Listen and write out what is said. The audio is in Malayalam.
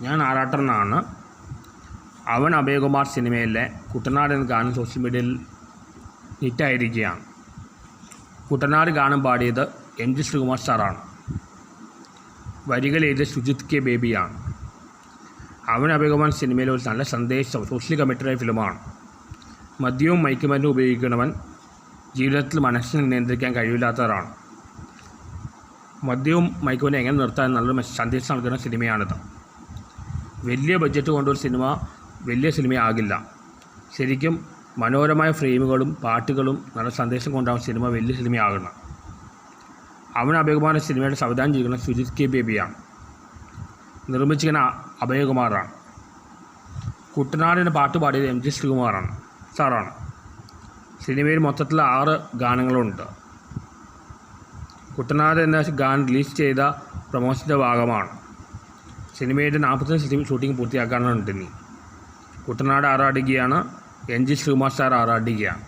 ഞാൻ ആറാട്ടനാണ് അവൻ അഭയകുമാർ സിനിമയിലെ കുട്ടനാട് എന്ന ഗാനം സോഷ്യൽ മീഡിയയിൽ ഹിറ്റായിരിക്കുകയാണ്. കുട്ടനാട് ഗാനം പാടിയത് എം ജി ശ്രീകുമാർ സാറാണ്. വരികൾ എഴുതിയ ശുചിത് കെ ബേബിയാണ്. അവൻ അഭയകുമാർ സിനിമയിലെ ഒരു നല്ല സന്ദേശം സോഷ്യൽ കമ്മിറ്ററായ ഫിലിമാണ്. മദ്യവും മയക്കുമരുന്നും ഉപയോഗിക്കുന്നവൻ ജീവിതത്തിൽ മനസ്സിനെ നിയന്ത്രിക്കാൻ കഴിവില്ലാത്തവരാണ്. മദ്യവും മയക്കുമരുന്നും എങ്ങനെ നിർത്താൻ നല്ലൊരു സന്ദേശം നൽകുന്ന സിനിമയാണിത്. വലിയ ബഡ്ജറ്റ് കൊണ്ടൊരു സിനിമ വലിയ സിനിമയാകില്ല ശരിക്കും മനോഹരമായ ഫ്രെയിമുകളും പാട്ടുകളും നല്ല സന്ദേശം കൊണ്ടാവും സിനിമ വലിയ സിനിമയാകണം അവൻ അഭയകുമാറിന്റെ സിനിമയുടെ സംവിധാനം ചെയ്യുന്ന സുജിത് കെ ബേബിയാണ്. നിർമ്മിച്ചിരിക്കുന്ന അഭയകുമാറാണ്. കുട്ടനാടിന്റെ പാട്ട് പാടിയത് എം ജി ശ്രീകുമാറാണ് സാറാണ്. സിനിമയിൽ മൊത്തത്തിൽ ആറ് ഗാനങ്ങളുണ്ട്. കുട്ടനാട് എന്ന ഗാനം റിലീസ് ചെയ്ത പ്രമോഷന്റെ ഭാഗമാണ്. സിനിമയുടെ നാൽപ്പത്തഞ്ച് ഷൂട്ടിംഗ് പൂർത്തിയാക്കാനുണ്ട് ഇനി കുട്ടനാട് ആറാടുകയാണ് എൻ ജി സാർ ആറാടുകയാണ്